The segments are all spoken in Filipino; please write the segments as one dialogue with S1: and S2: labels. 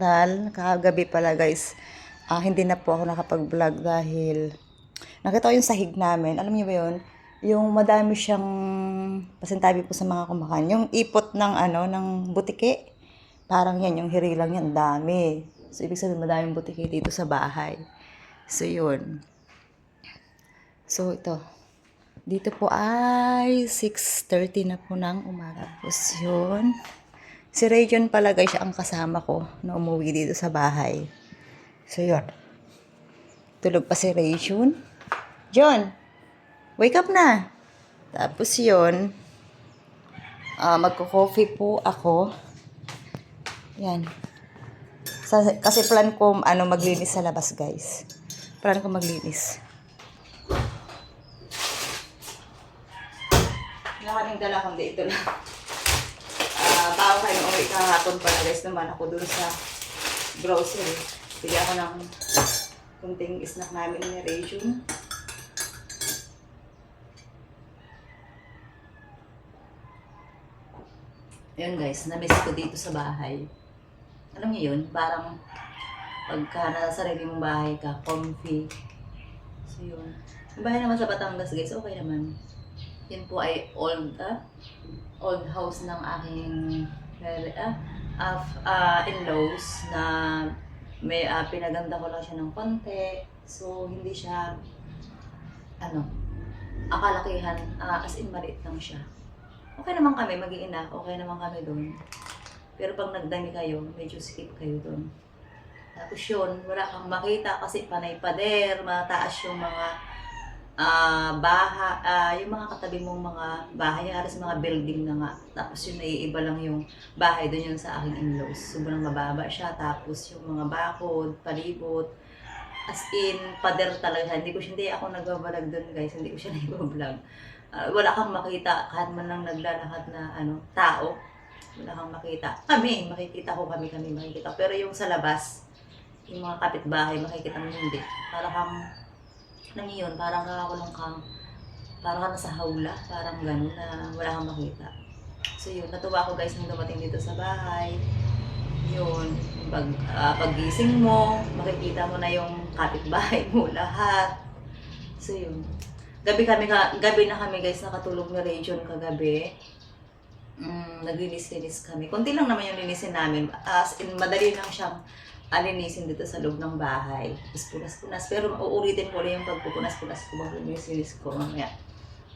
S1: sandal. Kagabi pala guys, ah, hindi na po ako nakapag-vlog dahil nakita ko yung sahig namin. Alam niyo ba yun? Yung madami siyang pasintabi po sa mga kumakain. Yung ipot ng ano, ng butike. Parang yan, yung hirilang yan, dami. So, ibig sabihin, madaming butike dito sa bahay. So, yun. So, ito. Dito po ay 6.30 na po ng umaga. Tapos yun. Si Region pala guys, ang kasama ko na umuwi dito sa bahay. So, yun. Tulog pa si Region. John, wake up na. Tapos yun, ah magko-coffee po ako. Yan. Sa, kasi plan ko ano maglinis sa labas, guys. Plan ko maglinis. Wala kaming dala kundi ito lang. Ah, bago kayo umuwi kahapon pala guys naman ako dun sa grocery. Bili ako ng kunting snack namin ni Rayjun. Yun guys, na-miss ko dito sa bahay. Alam niyo yun, parang pagka nasa sarili mong bahay ka, comfy. So yun. Yung bahay naman sa Batangas guys, okay naman. Yan po ay old, ah, old house ng aking ah, ah, ah, in-laws na may ah, pinaganda ko lang siya ng konti. So, hindi siya, ano, akalakihan, ah, as in maliit lang siya. Okay naman kami, mag-iina, okay naman kami doon. Pero pag nagdami kayo, medyo skip kayo doon. Tapos yun, wala kang makita kasi panay pader, mataas yung mga ah baha, ah, yung mga katabi mong mga bahay, halos mga building na nga. Tapos yun, naiiba lang yung bahay doon yung sa aking in-laws. Sobrang mababa siya. Tapos yung mga bakod, palibot, as in, pader talaga. Hindi ko siya, hindi ako nagbabalag doon guys. Hindi ko siya nagbablog. Ah, wala kang makita kahit man lang naglalakad na ano, tao. Wala kang makita. Kami, makikita ko kami, kami makikita. Pero yung sa labas, yung mga kapitbahay, makikita mo hindi. Para kang, nang yun, parang kakakulong kang, parang ka nasa hawla, parang gano'n na wala kang makita. So yun, natuwa ako guys nung dumating dito sa bahay. Yun, pag, ah, paggising mo, makikita mo na yung kapitbahay mo lahat. So yun. Gabi kami ka, gabi na kami guys nakatulog na region kagabi. Mm, naglinis-linis kami. Konti lang naman yung linisin namin. As in, madali lang siyang alinisin dito sa loob ng bahay. Tapos punas-punas. Pero uulitin ko lang yung pagpupunas-punas ko. Bang linis-linis ko mamaya.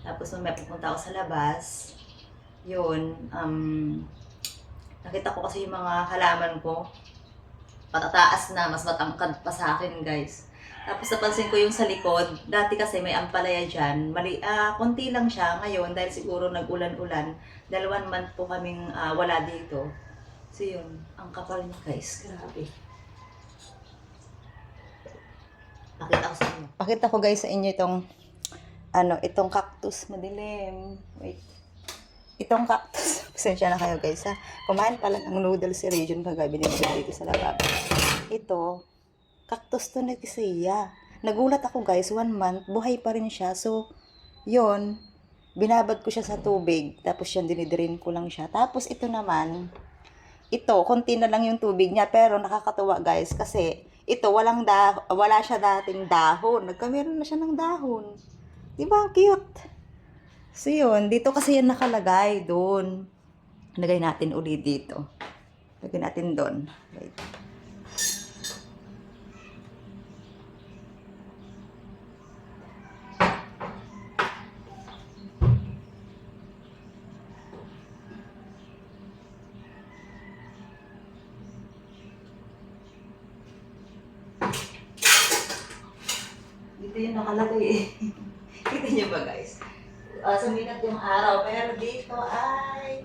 S1: Tapos mamaya pupunta ako sa labas. Yun. Um, nakita ko kasi yung mga halaman ko. Patataas na. Mas matangkad pa sa akin guys. Tapos napansin ko yung sa likod, dati kasi may ampalaya dyan, mali, ah, konti lang siya ngayon dahil siguro nag-ulan-ulan. Dalawang month po kaming ah, wala dito. So yun, ang kapal niya guys, grabe. Pakita ko sa inyo. Pakita ko guys sa inyo itong, ano, itong cactus, madilim. Wait. Itong cactus, pasensya na kayo guys ha. Kumain pala ng noodles si Region kagabi din dito sa lababo. Ito, cactus to na kisiya. Nagulat ako guys, one month, buhay pa rin siya. So, yon binabad ko siya sa tubig. Tapos yan, dinidirin ko lang siya. Tapos ito naman, ito, konti na lang yung tubig niya. Pero nakakatuwa guys, kasi ito, walang da wala siya dating dahon. Nagkameron na siya ng dahon. Di ba? Cute. So yun, dito kasi yan nakalagay doon. Lagay natin ulit dito. Lagay natin doon. Wait. Dito yung nakalagay eh. Kita niyo ba guys? Uh, sumikat yung araw. Pero dito ay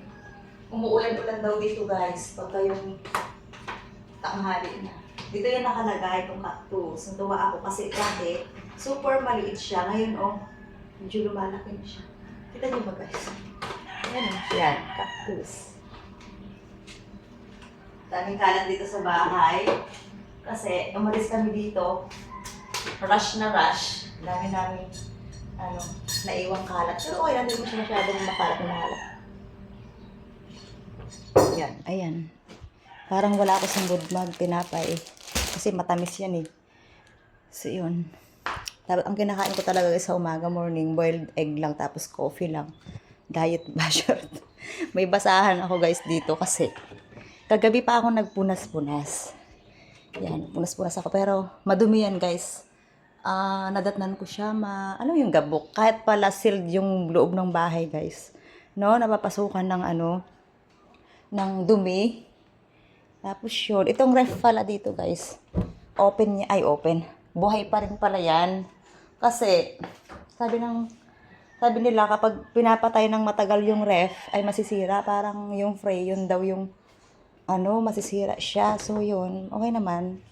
S1: umuulan-ulan daw dito guys. Pagka yung tanghali na. Dito yung nakalagay itong cactus. Natuwa ako kasi dati super maliit siya. Ngayon oh, medyo lumalaki na siya. Kita niyo ba guys? Yan oh. Yan, cactus. Daming kalat dito sa bahay. Kasi umalis kami dito rush na rush. Dami namin, ano, naiwang kalat. Pero okay lang, hindi mo siya masyadong makalat na mahalat. Yan, ayan. Parang wala ako sa mood magtinapay. Kasi matamis yan eh. So, yun. Tapos, ang kinakain ko talaga sa umaga morning, boiled egg lang, tapos coffee lang. Diet basher. May basahan ako guys dito kasi kagabi pa ako nagpunas-punas. Yan, punas-punas ako. Pero madumi yan guys. Ah, nadatnan ko siya ma, ano yung gabok. Kahit pala sealed yung loob ng bahay guys. No, napapasukan ng ano, ng dumi. Tapos yun, itong ref pala dito guys. Open niya, ay open. Buhay pa rin pala yan. Kasi, sabi ng, sabi nila kapag pinapatay ng matagal yung ref, ay masisira. Parang yung fray, yun daw yung, ano, masisira siya. So yun, okay naman.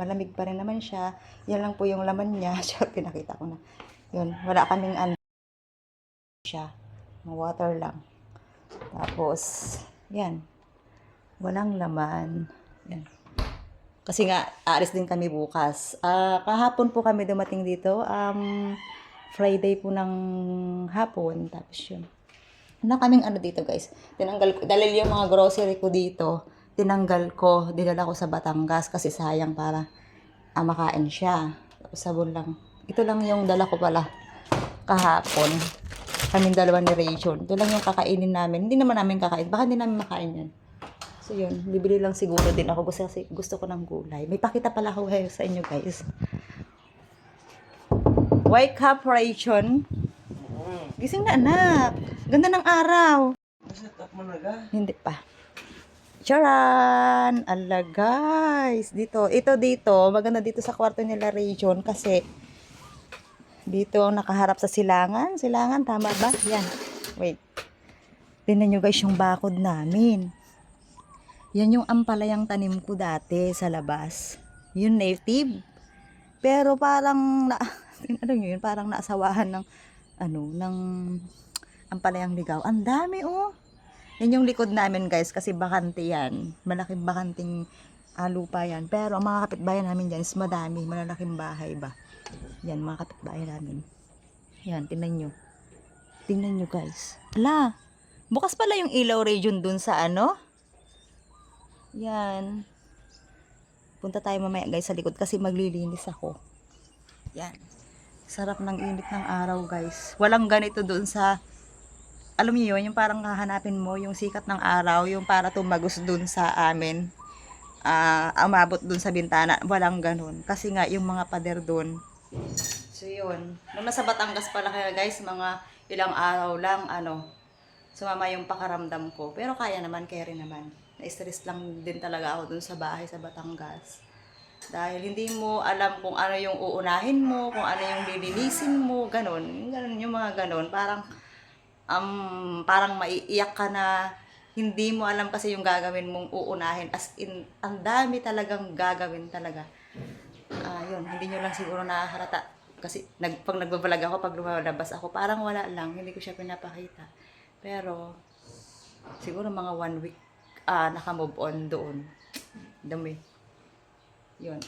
S1: Malamig pa rin naman siya. Yan lang po yung laman niya. Siya, pinakita ko na. Yun, wala kaming ano siya. Water lang. Tapos, yan. Walang laman. Yan. Kasi nga, aalis din kami bukas. Ah, kahapon po kami dumating dito. Um, Friday po ng hapon. Tapos yun. Na kaming ano dito guys. Tinanggal ko. Dahil yung mga grocery ko dito, tinanggal ko. Dinala ko sa Batangas kasi sayang para ah, makain siya. Tapos sabon lang. Ito lang yung dala ko pala kahapon. Kaming dalawa ni Rachel. Ito lang yung kakainin namin. Hindi naman namin kakain. Baka hindi namin makain yan. So yun, bibili lang siguro din ako gusto, kasi gusto ko ng gulay. May pakita pala ako ngayon sa inyo guys. Wake up, Rachel. Gising na anak. Ganda ng araw. Hindi pa. Charan! Ala guys, dito, ito dito, maganda dito sa kwarto nila Rachel kasi dito nakaharap sa silangan. Silangan, tama ba? Yan. Wait. Tingnan nyo guys yung bakod namin. Yan yung ampalayang tanim ko dati sa labas. Yung native. Pero parang na, ano yun, parang naasawahan ng ano, ng ampalayang ligaw. Ang dami oh. Yan yung likod namin guys kasi bakante yan. Malaking bakanting ah, lupa yan. Pero ang mga kapitbahay namin dyan is madami. Malalaking bahay ba. Yan mga kapitbahay namin. Yan, tingnan nyo. Tingnan nyo guys. Ala, bukas pala yung ilaw region dun sa ano. Yan. Punta tayo mamaya guys sa likod kasi maglilinis ako. Yan. Sarap ng init ng araw guys. Walang ganito dun sa alam niyo yun, yung parang hahanapin mo yung sikat ng araw, yung para tumagos dun sa amin, ah umabot dun sa bintana, walang ganun. Kasi nga, yung mga pader dun. So yun, nung nasa Batangas pala kaya guys, mga ilang araw lang, ano, sumama yung pakaramdam ko. Pero kaya naman, rin naman. Na-stress lang din talaga ako dun sa bahay sa Batangas. Dahil hindi mo alam kung ano yung uunahin mo, kung ano yung lilinisin mo, ganun. Ganun yung mga ganun. Parang, um, parang maiiyak ka na hindi mo alam kasi yung gagawin mong uunahin. As in, ang dami talagang gagawin talaga. Ah, yun, hindi nyo lang siguro nakaharata. Kasi nag, pag nagbabalag ako, pag lumalabas ako, parang wala lang. Hindi ko siya pinapakita. Pero, siguro mga one week, ah, naka-move on doon. Dumi. Yun.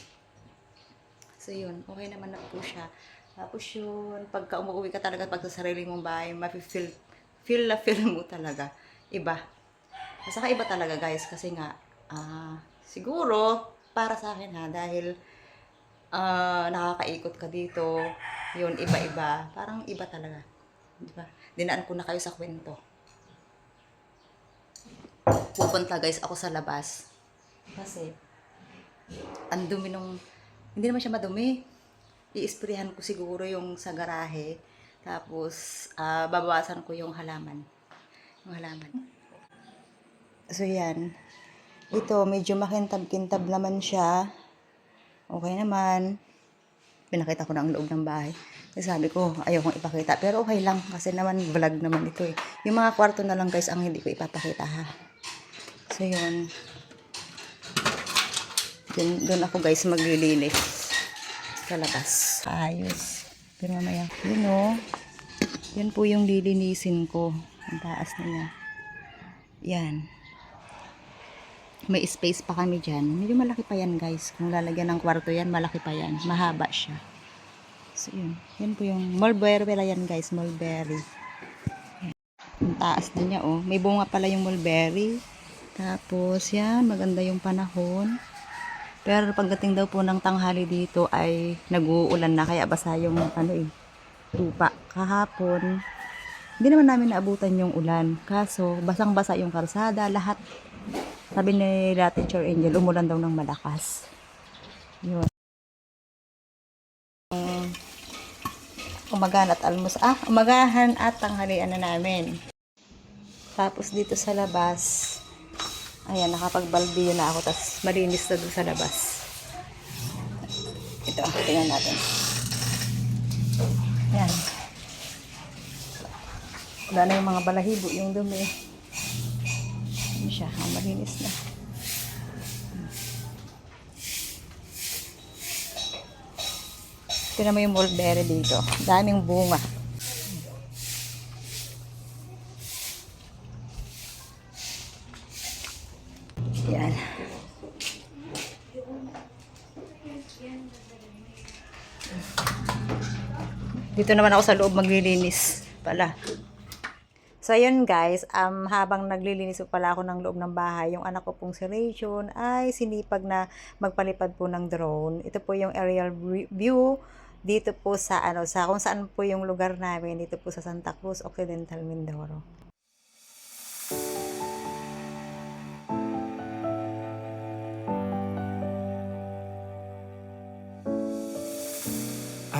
S1: So, yun. Okay naman na po siya. Tapos yun, pagka umuwi ka talaga pag sa sarili mong bahay, mafe-feel feel na feel mo talaga. Iba. Saka iba talaga guys kasi nga ah siguro para sa akin ha dahil ah nakakaikot ka dito, yun iba-iba, parang iba talaga. Di ba? Dinaan ko na kayo sa kwento. Pupunta guys ako sa labas. Kasi ang dumi nung hindi naman siya madumi i-sprayhan ko siguro yung sa garahe. Tapos, ah, babawasan ko yung halaman. Yung halaman. So, yan. Ito, medyo makintab-kintab naman siya. Okay naman. Pinakita ko na ang loob ng bahay. Kasi sabi ko, ayaw kong ipakita. Pero okay lang. Kasi naman, vlog naman ito eh. Yung mga kwarto na lang guys, ang hindi ko ipapakita ha. So, yun. Doon ako guys maglilinis sa labas. Ayos. Pero mamaya, yun o. Yan po yung lilinisin ko. Ang taas niya. Yan. May space pa kami dyan. Medyo malaki pa yan guys. Kung lalagyan ng kwarto yan, malaki pa yan. Mahaba siya. So yun. Yan po yung mulberry pala yan guys. Mulberry. Ang taas na niya oh. May bunga pala yung mulberry. Tapos, yan, maganda yung panahon. Pero pagdating daw po ng tanghali dito ay nag-uulan na kaya basa yung ano eh, lupa. Kahapon, hindi naman namin naabutan yung ulan. Kaso, basang-basa yung karsada, lahat. Sabi ni Teacher Angel, umulan daw ng malakas. Yun. Um, umagahan at almus. Ah, umagahan at tanghalian na namin. Tapos dito sa labas, ayan, nakapagbalbiyo na ako. Tapos malinis na doon sa labas. Ito, tingnan natin. Ayan. Wala na yung mga balahibo, yung dumi. Ano siya, ah, malinis na. Tingnan mo yung mulberry dito. Daming bunga. Dito naman ako sa loob maglilinis pala. So, ayun guys, um, habang naglilinis po pala ako ng loob ng bahay, yung anak ko pong si Rachel ay sinipag na magpalipad po ng drone. Ito po yung aerial view dito po sa ano sa kung saan po yung lugar namin dito po sa Santa Cruz Occidental Mindoro.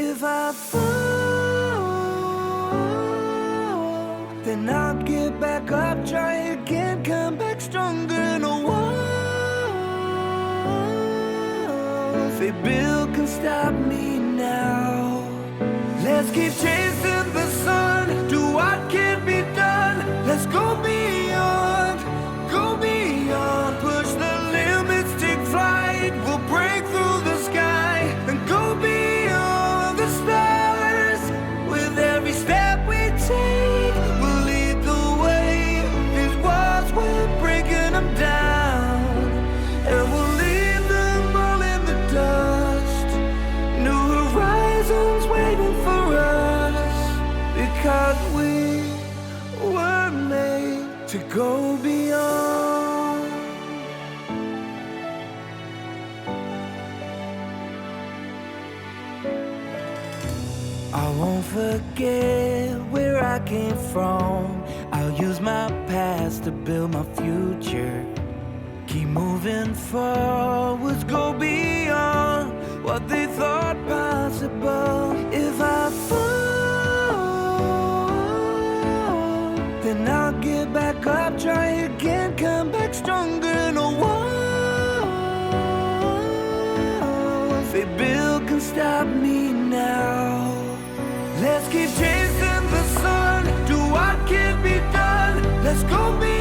S2: If I fall, then I'll get back up, try again, come back stronger. No one, say Bill can stop me now. Let's keep chasing the sun, do what can be done. Let's go beyond, go beyond, push the limits, take flight. We'll break through I won't forget where I came from. I'll use my past to build my future. Keep moving forwards, go beyond what they thought possible. If I fall, then I'll get back up, try again, come back stronger. No one, say Bill can stop me keep chasing the sun, do what can be done. Let's go beyond,